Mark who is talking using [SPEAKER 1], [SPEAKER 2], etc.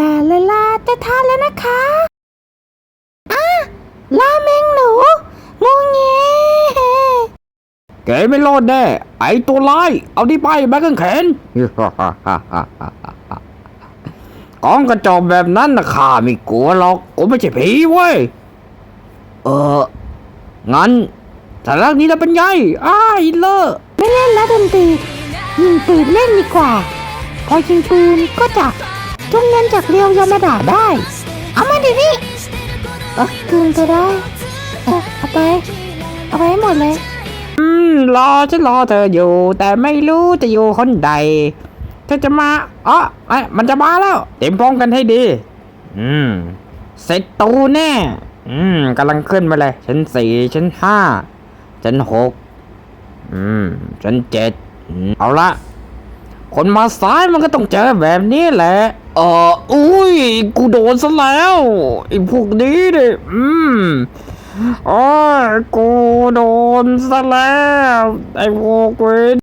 [SPEAKER 1] ลาลาลาจะทานแล้วนะคะอะราเมงหนูงูเงี้
[SPEAKER 2] แกไม่รอดแน่ ไอตัวร้าย เอาที่ไปแบกงแขน กองกระจอกแบบนั้นนะข้าไม่กลัวหรอกกูไม่ใช่ผีเว้ย เออ งั้นแต่แรกนี้เราเป็นไงอ้ายเลอะ
[SPEAKER 1] ไม่เล่นแล้วดนตรียิงปืนเล่นดีกว่า พอยิงปืนก็จะ จุงเงินจากเรียวยามาดาได้ เอามาดินี่เออคืนก็ได้เออเอาไป เอาไปให้หมดเลย
[SPEAKER 2] อืม รอฉันรอเธออยู่ แต่ไม่รู้จะอยู่คนใดเธอจะมาอ๋อไอ้มันจะมาแล้ว เต็มพร้อมกันให้ดี อืม เสร็จตูแน่ อืมกำลังขึ้นมาเลย ชั้นสี่ชั้นห้าชั้นหกอืมชั้นเจ็ดเอาละคนมาซ้ายมันก็ต้องเจอแบบนี้แหละ เอออุ้ย กูโดนซะแล้วไอ้พวกนี้ดิอืมอ้ยกูโดนซะแล้ว ไอ้พวกเวน